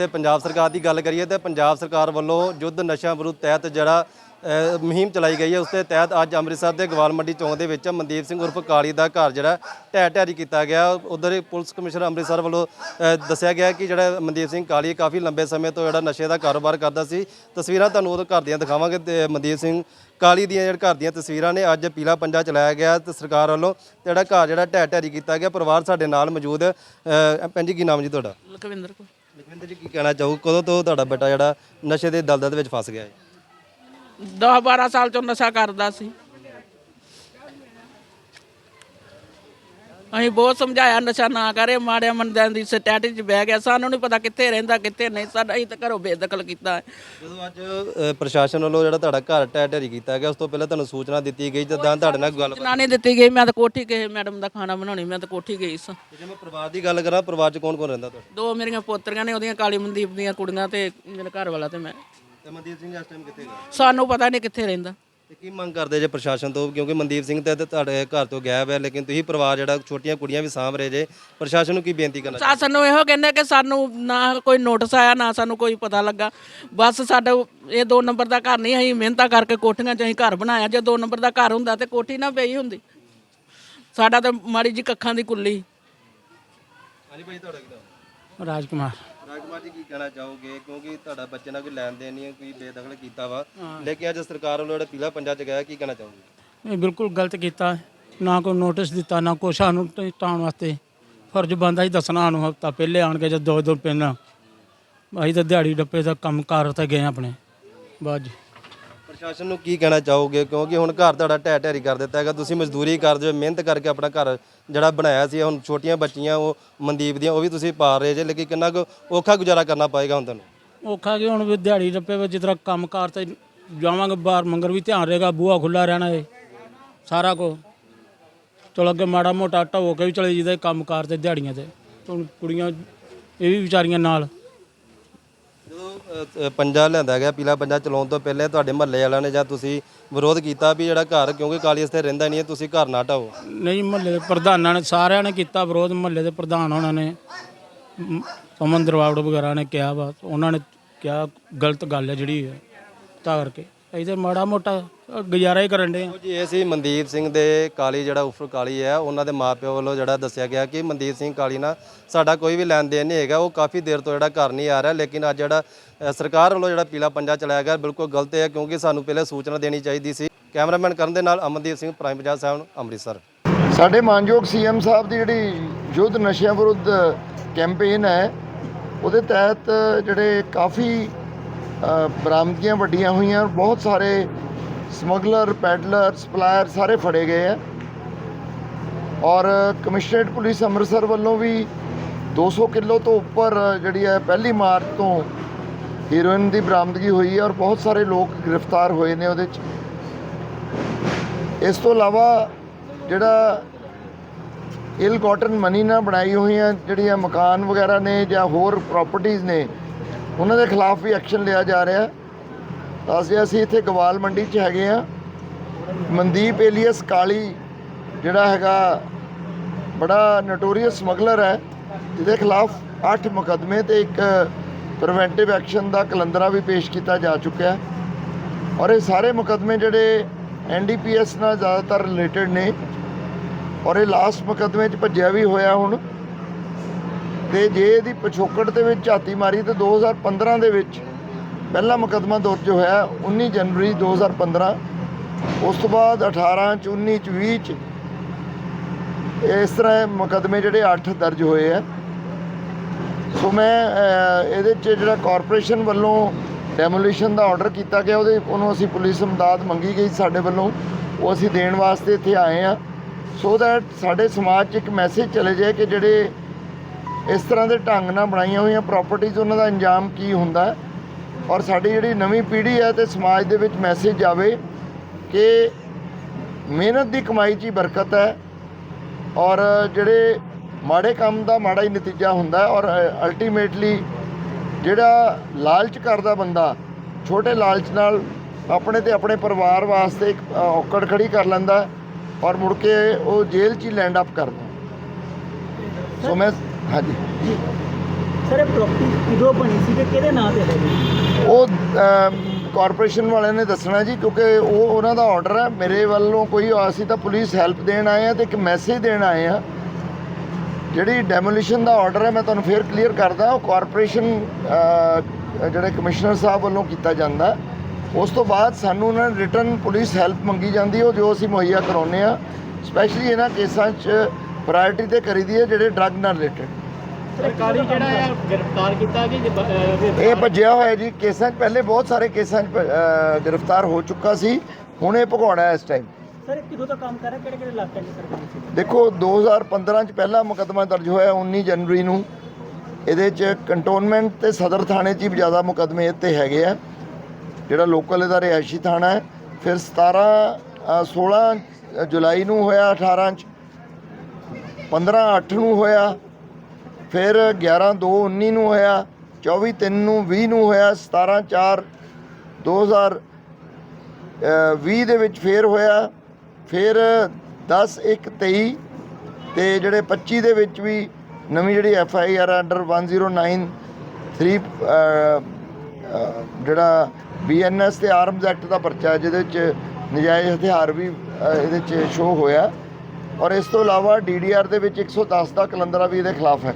ਤੇ ਪੰਜਾਬ ਸਰਕਾਰ ਦੀ ਗੱਲ ਕਰੀਏ ਤੇ ਪੰਜਾਬ ਸਰਕਾਰ ਵੱਲੋਂ ਯੁੱਧ ਨਸ਼ਾ ਵਿਰੁੱਧ ਤਹਿਤ ਜਿਹੜਾ ਮੁਹਿੰਮ ਚਲਾਈ ਗਈ ਹੈ ਉਸ ਦੇ ਤਹਿਤ ਅੱਜ ਅੰਮ੍ਰਿਤਸਰ ਦੇ ਗਵਾਲ ਮੰਡੀ ਚੌਂਕ ਦੇ ਵਿੱਚ ਮਨਦੀਪ ਸਿੰਘ ਉਰਫ ਕਾਲੀ ਦਾ ਘਰ ਜਿਹੜਾ ਢਹਿ ਢਹਿਰੀ ਕੀਤਾ ਗਿਆ। ਉਧਰ ਪੁਲਿਸ ਕਮਿਸ਼ਨਰ ਅੰਮ੍ਰਿਤਸਰ ਵੱਲੋਂ ਦੱਸਿਆ ਗਿਆ ਕਿ ਜਿਹੜਾ ਮਨਦੀਪ ਸਿੰਘ ਕਾਲੀ ਕਾਫੀ ਲੰਬੇ ਸਮੇਂ ਤੋਂ ਜਿਹੜਾ ਨਸ਼ੇ ਦਾ ਕਾਰੋਬਾਰ ਕਰਦਾ ਸੀ। ਤਸਵੀਰਾਂ ਤੁਹਾਨੂੰ ਉਹਦੇ ਘਰ ਦੀਆਂ ਦਿਖਾਵਾਂਗੇ ਤੇ ਮਨਦੀਪ ਸਿੰਘ ਕਾਲੀ ਦੀਆਂ ਜਿਹੜੇ ਘਰ ਦੀਆਂ ਤਸਵੀਰਾਂ ਨੇ ਅੱਜ ਪੀਲਾ ਪੰਜਾ ਚਲਾਇਆ ਗਿਆ ਤੇ ਸਰਕਾਰ ਵੱਲੋਂ ਜਿਹੜਾ ਘਰ ਜਿਹੜਾ ਢਹਿ ਢਹਿਰੀ ਕੀਤਾ ਗਿਆ। ਪਰਿਵਾਰ ਸਾਡੇ ਨਾਲ ਮੌਜੂਦ ਹੈ। ਅ, ਭੈਣ ਜੀ ਕੀ ਨਾਮ ਜੀ ਤੁਹਾਡਾ? ਲਖਵਿੰਦਰ ਕੋ ਲਖਵਿੰਦਰ ਜੀ, ਕੀ ਕਹਿਣਾ ਚਾਹੋ ਕਦੋਂ ਤੋਂ ਤੁਹਾਡਾ ਬੇਟਾ ਜਿਹੜਾ ਨਸ਼ੇ ਦੇ ਦਲਦਲ ਦੇ ਵਿੱਚ ਫਸ ਗਿਆ ਹੈ? 10 12 ਸਾਲ ਤੋਂ ਨਸ਼ਾ ਕਰਦਾ ਸੀ। ਅਸੀਂ ਬਹੁਤ ਸਮਝਾਇਆ ਨਸ਼ਾ ਨਾ ਕਰੇ ਮਾੜਿਆ ਮੰਦਿਆਂ ਦੀ ਸਟੈਟਿਕ 'ਚ ਬਹਿ ਗਿਆ। ਸਾਨੂੰ ਨਹੀਂ ਪਤਾ ਕਿੱਥੇ ਰਹਿੰਦਾ ਕਿੱਥੇ ਨਹੀਂ। ਸਾਡਾ ਅਸੀਂ ਤਾਂ ਘਰੋਂ ਬੇਦਖਲ ਕੀਤਾ ਹੈ। ਜਦੋਂ ਅੱਜ ਅ, ਪ੍ਰਸ਼ਾਸਨ ਵੱਲੋਂ ਜਿਹੜਾ ਤੁਹਾਡਾ ਘਰ ਢਹਿ ਢੇਰੀ ਕੀਤਾ ਗਿਆ ਉਸ ਤੋਂ ਪਹਿਲਾਂ ਤੁਹਾਨੂੰ ਸੂਚਨਾ ਦਿੱਤੀ ਗਈ ਜਦੋਂ ਤੁਹਾਡੇ ਨਾਲ ਗੱਲ ਜਨਾਨੀ ਦਿੱਤੀ ਗਈ। ਮੈਂ ਤਾਂ ਕੋਠੀ ਗਈ ਮੈਡਮ ਦਾ ਖਾਣਾ ਬਣਾਉਣੀ ਮੈਂ ਤਾਂ ਕੋਠੀ ਗਈ ਸਾਂ। ਜੇ ਮੈਂ ਪਰਿਵਾਰ ਦੀ ਗੱਲ ਕਰਾਂ ਪਰਿਵਾਰ 'ਚ ਕੌਣ ਕੌਣ ਰਹਿੰਦਾ ਤੁਹਾਡਾ? ਦੋ ਮੇਰੀਆਂ ਪੋਤਰੀਆਂ ਨੇ ਉਹਦੀਆਂ ਕਾਲੀ ਮਨਦੀਪ ਦੀਆਂ ਕੁੜੀਆਂ ਤੇ ਮੇਰੇ ਘਰ ਵਾਲਾ ਤੇ ਮੈਂ। ਤੇ ਮਨਦੀਪ ਸਿੰਘ ਇਸ ਟਾਈਮ ਕਿੱਥੇ ਗਿਆ ਸਾਨੂੰ ਪਤਾ ਨਹੀਂ ਕਿੱਥੇ ਰਹਿੰਦਾ। ਤੇ ਕੀ ਮੰਗ ਕਰਦੇ ਜੇ ਪ੍ਰਸ਼ਾਸਨ ਤੋਂ? ਕਿਉਂਕਿ ਮਨਦੀਪ ਸਿੰਘ ਤੇ ਤੁਹਾਡੇ ਘਰ ਤੋਂ ਗਾਇਬ ਹੈ ਲੇਕਿਨ ਤੁਸੀਂ ਪਰਿਵਾਰ ਜਿਹੜਾ ਛੋਟੀਆਂ ਕੁੜੀਆਂ ਵੀ ਸਾਂਭ ਰਹੇ ਜੇ ਪ੍ਰਸ਼ਾਸਨ ਨੂੰ ਕੀ ਬੇਨਤੀ ਕਰਨਾ ਸਾਸਨ ਨੂੰ ਇਹੋ ਕਹਿੰਦੇ ਕਿ ਸਾਨੂੰ ਨਾ ਕੋਈ ਨੋਟਿਸ ਆਇਆ ਨਾ ਸਾਨੂੰ ਕੋਈ ਪਤਾ ਲੱਗਾ। ਬਸ ਸਾਡਾ ਇਹ ਦੋ ਨੰਬਰ ਦਾ ਘਰ ਨਹੀਂ ਅਸੀਂ ਮਿਹਨਤਾਂ ਕਰਕੇ ਕੋਠੀਆਂ 'ਚ ਅਸੀਂ ਘਰ ਬਣਾਇਆ। ਜੇ ਦੋ ਨੰਬਰ ਦਾ ਘਰ ਹੁੰਦਾ ਤੇ ਕੋਠੀ ਨਾ ਪਈ ਹੁੰਦੀ। ਸਾਡਾ ਤਾਂ ਮਾੜੀ ਜੀ ਕੱਖਾਂ ਦੀ ਕੁੱਲੀ। ਹਾਂਜੀ ਭਾਈ ਤੁਹਾਡਾ ਕਿਦਾਂ ਰਾਜਕੁਮਾਰ। ਰਾਜਕੁਮਾਰ ਜੀ ਕੀ ਕਹਿਣਾ ਚਾਹੋਗੇ? ਕਿਉਂਕਿ ਤੁਹਾਡਾ ਬੱਚੇ ਨਾਲ ਕੋਈ ਲੈਣ ਦੇਣ ਨਹੀਂ ਹੈ ਕੋਈ ਬੇਦਖਲ ਕੀਤਾ ਵਾ। ਲੇਕਿਨ ਅੱਜ ਸਰਕਾਰ ਵੱਲੋਂ ਜਿਹੜਾ ਪੀਲਾ ਪੰਜਾ ਚ ਗਿਆ ਕੀ ਕਹਿਣਾ ਚਾਹੋਗੇ? ਇਹ ਬਿਲਕੁਲ ਗਲਤ ਕੀਤਾ। ਨਾ ਕੋਈ ਨੋਟਿਸ ਦਿੱਤਾ ਨਾ ਕੁਛ ਸਾਨੂੰ ਟਾਉਣ ਵਾਸਤੇ। ਫਰਜ਼ ਬੰਦਾ ਹੀ ਦੱਸਣਾ ਸਾਨੂੰ ਹਫਤਾ ਪਹਿਲੇ ਆਣ ਕੇ ਜਦ ਦੋ ਦੋ ਪਿੰਨ ਅਸੀਂ ਤਾਂ ਦਿਹਾੜੀ ਡੱਪੇ ਦਾ ਕੰਮ ਕਾਰ ਤੇ ਗਏ ਆਪਣੇ। ਬਾਅਦ 'ਚ। ਪ੍ਰਸ਼ਾਸਨ ਨੂੰ ਕੀ ਕਹਿਣਾ ਚਾਹੋਗੇ? ਕਿਉਂਕਿ ਹੁਣ ਘਰ ਤੁਹਾਡਾ ਢਹਿ ਢੇਰੀ ਕਰ ਦਿੱਤਾ ਹੈਗਾ। ਤੁਸੀਂ ਮਜ਼ਦੂਰੀ ਕਰਦੇ ਹੋ, ਮਿਹਨਤ ਕਰਕੇ ਆਪਣਾ ਘਰ ਜਿਹੜਾ ਬਣਾਇਆ ਸੀ, ਹੁਣ ਛੋਟੀਆਂ ਬੱਚੀਆਂ, ਉਹ ਮਨਦੀਪ ਦੀਆਂ, ਉਹ ਵੀ ਤੁਸੀਂ ਪਾਲ ਰਹੇ ਜੇ, ਲੇਕਿਨ ਕਿੰਨਾ ਕੁ ਔਖਾ ਗੁਜ਼ਾਰਾ ਕਰਨਾ ਪਏਗਾ ਹੁਣ ਤੁਹਾਨੂੰ? ਔਖਾ ਕਿ ਹੁਣ ਵੀ ਦਿਹਾੜੀ ਡੱਪੇ ਵਿੱਚ ਜਿਸ ਤਰ੍ਹਾਂ ਕੰਮ ਕਾਰ ਤੇ ਜਾਵਾਂਗੇ, ਬਾਹਰ ਮੰਗਰ ਵੀ ਧਿਆਨ ਰਹੇਗਾ, ਬੂਹਾ ਖੁੱਲਾ ਰਹਿਣਾ ਏ, ਸਾਰਾ ਕੋ ਚਲੋ ਅੱਗੇ ਮਾੜਾ ਮੋਟਾ ਢੋ ਕੇ ਵੀ ਚਲੇ ਜੀਦਾ ਕੰਮ ਕਾਰ ਤੇ ਦਿਹਾੜੀਆਂ ਤੇ। ਹੁਣ ਕੁੜੀਆਂ, ਇਹ ਵੀ ਵਿਚਾਰੀਆਂ ਨਾਲ। ਅ, ਪੰਜਾ ਲਿਆਂਦਾ ਗਿਆ ਪੀਲਾ ਪੰਜਾ ਚਲਾਉਣ ਤੋਂ ਪਹਿਲੇ ਤੁਹਾਡੇ ਮਹੱਲੇ ਵਾਲਿਆਂ ਨੇ ਜਾਂ ਤੁਸੀਂ ਵਿਰੋਧ ਕੀਤਾ ਵੀ ਜਿਹੜਾ ਘਰ ਕਿਉਂਕਿ ਕਾਲੀ ਇੱਥੇ ਰਹਿੰਦਾ ਨਹੀਂ ਹੈ ਤੁਸੀਂ ਘਰ ਨਾ ਢਾਓ ਨਹੀਂ ਮਹੱਲੇ ਦੇ ਪ੍ਰਧਾਨਾਂ ਨੇ ਸਾਰਿਆਂ ਨੇ ਕੀਤਾ ਵਿਰੋਧ ਮਹੱਲੇ ਦੇ ਪ੍ਰਧਾਨ ਉਹਨਾਂ ਨੇ। ਮ- ਪਵਨ ਦਰਵਾੜ ਵਗੈਰਾ ਨੇ ਕਿਹਾ ਵਾ ਉਹਨਾਂ ਨੇ ਕਿਹਾ ਗਲਤ ਗੱਲ ਹੈ ਜਿਹੜੀ ਹੈ ਤਾਂ ਕਰਕੇ। ਅਸੀਂ ਤੇ ਮਾੜਾ ਮੋਟਾ ਅ, ਗੁਜ਼ਾਰਾ ਹੀ ਕਰਨ ਦੇ ਆ। ਜੀ ਇਹ ਸੀ ਮਨਦੀਪ ਸਿੰਘ ਦੇ ਕਾਲੀ ਜਿਹੜਾ ਉਫਰ ਕਾਲੀ ਹੈ ਉਹਨਾਂ ਦੇ ਮਾਪਿਓ ਵੱਲੋਂ ਜਿਹੜਾ ਦੱਸਿਆ ਗਿਆ ਕਿ ਮਨਦੀਪ ਸਿੰਘ ਕਾਲੀ ਨਾਲ ਸਾਡਾ ਕੋਈ ਵੀ ਲੈਣ ਦੇਣ ਨਹੀਂ ਹੈਗਾ ਉਹ ਕਾਫੀ ਦੇਰ ਤੋਂ ਜਿਹੜਾ ਘਰ ਨਹੀਂ ਆ ਰਿਹਾ ਲੇਕਿਨ ਅੱਜ ਜਿਹੜਾ ਅ, ਸਰਕਾਰ ਵੱਲੋਂ ਜਿਹੜਾ ਪੀਲਾ ਪੰਜਾ ਚਲਾਇਆ ਗਿਆ ਬਿਲਕੁਲ ਗਲਤ ਹੈ ਕਿਉਂਕਿ ਸਾਨੂੰ ਪਹਿਲੇ ਸੂਚਨਾ ਦੇਣੀ ਚਾਹੀਦੀ ਸੀ। ਕੈਮਰਾਮੈਨ ਕਰਨ ਦੇ ਨਾਲ ਅਮਨਦੀਪ ਸਿੰਘ ਪ੍ਰਾਈਮ ਪੰਜਾਬ ਸਾਹਿਬ ਅੰਮ੍ਰਿਤਸਰ। ਸਾਡੇ ਮਾਨਯੋਗ ਸੀਐਮ ਸਾਹਿਬ ਦੀ ਜਿਹੜੀ ਯੁੱਧ ਨਸ਼ਿਆਂ ਵਿਰੁੱਧ ਕੈਂਪੇਨ ਹੈ ਉਹਦੇ ਤਹਿਤ ਜਿਹੜੇ ਕਾਫੀ ਬਰਾਮਦਗੀਆਂ ਵੱਡੀਆਂ ਹੋਈਆਂ ਔਰ ਬਹੁਤ ਸਾਰੇ ਸਮਗਲਰ, ਪੈਡਲਰ, ਸਪਲਾਇਰ ਸਾਰੇ ਫੜੇ ਗਏ ਆ। ਔਰ ਕਮਿਸ਼ਨਰੇਟ ਪੁਲਿਸ ਅੰਮ੍ਰਿਤਸਰ ਵੱਲੋਂ ਵੀ 200 ਕਿਲੋ ਤੋਂ ਉੱਪਰ ਜਿਹੜੀ ਹੈ, ਪਹਿਲੀ ਮਾਰਚ ਤੋਂ ਹੀਰੋਇਨ ਦੀ ਬਰਾਮਦਗੀ ਹੋਈ ਹੈ ਔਰ ਬਹੁਤ ਸਾਰੇ ਲੋਕ ਗ੍ਰਿਫਤਾਰ ਹੋਏ ਨੇ ਉਹਦੇ 'ਚ। ਇਸ ਤੋਂ ਇਲਾਵਾ ਜਿਹੜਾ ਇਲ ਕਾਟਨ ਮਨੀ ਨਾਲ ਬਣਾਈ ਹੋਈਆਂ ਜਿਹੜੀਆਂ ਮਕਾਨ ਵਗੈਰਾ ਨੇ ਜਾਂ ਹੋਰ ਪ੍ਰਾਪਰਟੀਆਂ ਨੇ ਉਹਨਾਂ ਦੇ ਖਿਲਾਫ ਵੀ ਐਕਸ਼ਨ ਲਿਆ ਜਾ ਰਿਹਾ। ਤਾਂ ਅਸੀਂ ਅਸੀਂ ਇੱਥੇ ਗਵਾਲ ਮੰਡੀ 'ਚ ਹੈਗੇ ਆ ਮਨਦੀਪ ਏਲੀਅਸ ਕਾਲੀ, ਜਿਹੜਾ ਹੈਗਾ, ਬੜਾ ਨਟੋਰੀਅਸ ਸਮਗਲਰ ਹੈ। ਜਿਹਦੇ ਖਿਲਾਫ 8 ਮੁਕੱਦਮੇ ਤੇ ਇੱਕ ਪ੍ਰੀਵੈਂਟਿਵ ਐਕਸ਼ਨ ਦਾ ਕਲੰਦਰਾ ਵੀ ਪੇਸ਼ ਕੀਤਾ ਜਾ ਚੁੱਕਿਆ ਹੈ। ਔਰ ਇਹ ਸਾਰੇ ਮੁਕੱਦਮੇ ਜਿਹੜੇ ਐਨਡੀਪੀਐਸ ਨਾਲ ਜ਼ਿਆਦਾਤਰ ਰਿਲੇਟਡ ਨੇ। ਔਰ ਇਹ ਲਾਸਟ ਮੁਕੱਦਮੇ 'ਚ ਭੱਜਿਆ ਵੀ ਹੋਇਆ ਹੁਣ। ਤੇ ਜੇ ਇਹਦੀ ਪਿਛੋਕੜ ਦੇ ਵਿੱਚ ਝਾਤੀ ਮਾਰੀ ਤੇ 2015 ਦੇ ਵਿੱਚ ਪਹਿਲਾ ਮੁਕੱਦਮਾ ਦਰਜ ਹੋਇਆ 19 ਜਨਵਰੀ 2015 ਉਸ ਤੋਂ ਬਾਅਦ 18 ਚ 19 ਚ 20 ਚ ਇਸ ਤਰ੍ਹਾਂ ਇਹ ਮੁਕੱਦਮੇ ਜਿਹੜੇ 8 ਦਰਜ ਹੋਏ ਆ। ਸੋ ਮੈਂ ਇਹਦੇ 'ਚ ਜਿਹੜਾ ਕਾਰਪੋਰੇਸ਼ਨ ਵੱਲੋਂ ਡੈਮੋਲੀਸ਼ਨ ਦਾ ਆਰਡਰ ਕੀਤਾ ਗਿਆ, ਉਹਦੇ ਉਹਨੂੰ ਅਸੀਂ ਪੁਲਿਸ ਅਮਦਾਦ ਮੰਗੀ ਗਈ ਸਾਡੇ ਵੱਲੋਂ। ਉਹ ਅਸੀਂ ਦੇਣ ਵਾਸਤੇ ਇੱਥੇ ਆਏ ਆ। ਸੋ ਦੈਟ ਸਾਡੇ ਸਮਾਜ 'ਚ ਇੱਕ ਮੈਸੇਜ ਚਲੇ ਜਾਏ ਕਿ ਜਿਹੜੇ ਇਸ ਤਰ੍ਹਾਂ ਦੇ ਢੰਗ ਨਾਲ ਬਣਾਈਆਂ ਹੋਈਆਂ ਪ੍ਰਾਪਰਟੀਆਂ ਉਹਨਾਂ ਦਾ ਅੰਜਾਮ ਕੀ ਹੁੰਦਾ ਹੈ? ਔਰ ਸਾਡੀ ਜਿਹੜੀ ਨਵੀਂ ਪੀੜ੍ਹੀ ਹੈ ਤੇ ਸਮਾਜ ਦੇ ਵਿੱਚ ਮੈਸੇਜ ਜਾਵੇ ਕਿ ਮਿਹਨਤ ਦੀ ਕਮਾਈ 'ਚ ਹੀ ਬਰਕਤ ਹੈ ਔਰ ਜਿਹੜੇ ਮਾੜੇ ਕੰਮ ਦਾ ਮਾੜਾ ਹੀ ਨਤੀਜਾ ਹੁੰਦਾ ਹੈ ਔਰ ਅਲਟੀਮੇਟਲੀ ਜਿਹੜਾ ਲਾਲਚ ਕਰਦਾ ਬੰਦਾ ਛੋਟੇ ਲਾਲਚ ਨਾਲ ਆਪਣੇ ਤੇ ਆਪਣੇ ਪਰਿਵਾਰ ਵਾਸਤੇ ਇੱਕ ਔਕੜ ਖੜੀ ਕਰ ਲੈਂਦਾ ਔਰ ਮੁੜ ਕੇ ਉਹ ਜੇਲ੍ਹ 'ਚ ਹੀ ਲੈਂਡ ਅਪ ਕਰਦਾ ਸੋ ਮੈਂ ਹਾਂਜੀ। ਸਰ ਇਹ ਪ੍ਰਾਪਰਟੀ ਕਿਦੋਂ ਬਣੀ ਸੀ ਤੇ ਕਿਹਦੇ ਨਾਂ ਤੇ ਹੈ ਉਹ ਕਾਰਪੋਰੇਸ਼ਨ ਵਾਲਿਆਂ ਨੇ ਦੱਸਣਾ ਜੀ ਕਿਉਂਕਿ ਉਹ ਉਹਨਾਂ ਦਾ ਆਰਡਰ ਹੈ। ਮੇਰੇ ਵੱਲੋਂ ਕੋਈ ਅਸੀਂ ਤਾਂ ਪੁਲਿਸ ਹੈਲਪ ਦੇਣ ਆਏ ਆ ਤੇ ਇੱਕ ਮੈਸੇਜ ਦੇਣ ਆਏ ਆ। ਜਿਹੜੀ ਡੈਮੋਲੀਸ਼ਨ ਦਾ ਆਰਡਰ ਹੈ ਮੈਂ ਤੁਹਾਨੂੰ ਫੇਰ ਕਲੀਅਰ ਕਰਦਾ। ਉਹ ਕਾਰਪੋਰੇਸ਼ਨ ਜਿਹੜੇ ਕਮਿਸ਼ਨਰ ਸਾਹਿਬ ਵੱਲੋਂ ਕੀਤਾ ਜਾਂਦਾ। ਉਸ ਤੋਂ ਬਾਅਦ ਸਾਨੂੰ ਉਹਨਾਂ ਨੇ ਰਿਟਰਨ ਪੁਲਿਸ ਹੈਲਪ ਮੰਗੀ ਜਾਂਦੀ ਉਹ ਜੋ ਅਸੀਂ ਮੁਹੱਈਆ ਕਰਾਉਂਦੇ ਆ ਸਪੈਸ਼ਲੀ ਇਹਨਾਂ ਕੇਸਾਂ 'ਚ ਪ੍ਰਾਇੋਰਟੀ ਤੇ ਕਰੀਦੀ ਹੈ ਜਿਹੜੇ ਡਰੱਗ ਨਾਲ ਰਿਲੇਟਡ ਸਰਕਾਰੀ ਜਿਹੜਾ ਹੈ ਗ੍ਰਿਫਤਾਰ ਕੀਤਾ ਕਿ ਜ- ਅਹ, ਇਹ ਭੱਜਿਆ ਹੋਇਆ ਜੀ ਕੇਸਾਂ 'ਚ ਪਹਿਲੇ ਬਹੁਤ ਸਾਰੇ ਕੇਸਾਂ 'ਚ ਗ੍ਰਿਫਤਾਰ ਹੋ ਚੁੱਕਾ ਸੀ ਹੁਣ ਇਹ ਭਗੌੜਾ ਹੈ ਇਸ ਟਾਈਮ ਸਰ ਕਿਦੋਂ ਤੋਂ ਕੰਮ ਕਰ ਰਿਹਾ ਕਿਹੜੇ ਕਿਹੜੇ ਇਲਾਕਿਆਂ 'ਚ ਸਰਕਾਰੀ ਸੀ ਦੇਖੋ 2015 'ਚ ਪਹਿਲਾ ਮੁਕੱਦਮਾ ਦਰਜ ਹੋਇਆ 19 ਜਨਵਰੀ ਨੂੰ। ਇਹਦੇ 'ਚ ਕੰਟੋਨਮੈਂਟ ਤੇ ਸਦਰ ਥਾਣੇ 'ਚ ਹੀ ਜ਼ਿਆਦਾ ਮੁਕੱਦਮੇ ਇੱਥੇ ਹੈਗੇ ਆ। ਜਿਹੜਾ ਲੋਕਲ ਇਹਦਾ ਰਿਹਾਇਸ਼ੀ ਥਾਣਾ ਹੈ। ਫਿਰ 17 ਅ, 16 ਜੁਲਾਈ ਨੂੰ ਹੋਇਆ 18 'ਚ। 15 8 ਨੂੰ ਹੋਇਆ। ਫਿਰ 11 2 19 ਨੂੰ ਹੋਇਆ 24 3 ਨੂੰ 20 ਨੂੰ ਹੋਇਆ 17 4 2000 ਅ, 20 ਦੇ ਵਿੱਚ ਫੇਰ ਹੋਇਆ ਫਿਰ 10 1 23 ਤੇ ਜਿਹੜੇ 25 ਦੇ ਵਿੱਚ ਵੀ ਨਵੀਂ ਜਿਹੜੀ ਐਫ ਆਈ ਆਰ ਅੰਡਰ 109 3 ਅ, ਅ, ਜਿਹੜਾ ਬੀ ਐਨ ਐਸ ਤੇ ਆਰਮਜ਼ ਐਕਟ ਦਾ ਪਰਚਾ ਜਿਹਦੇ ਵਿੱਚ ਨਜਾਇਜ਼ ਹਥਿਆਰ ਵੀ ਇਹਦੇ ਚ ਸ਼ੋ ਹੋਇਆ। ਔਰ ਇਸ ਤੋਂ ਇਲਾਵਾ ਡੀ ਡੀ ਆਰ ਦੇ ਵਿੱਚ 110 ਦਾ ਕਲੰਦਰਾ ਵੀ ਇਹਦੇ ਖਿਲਾਫ ਹੈ।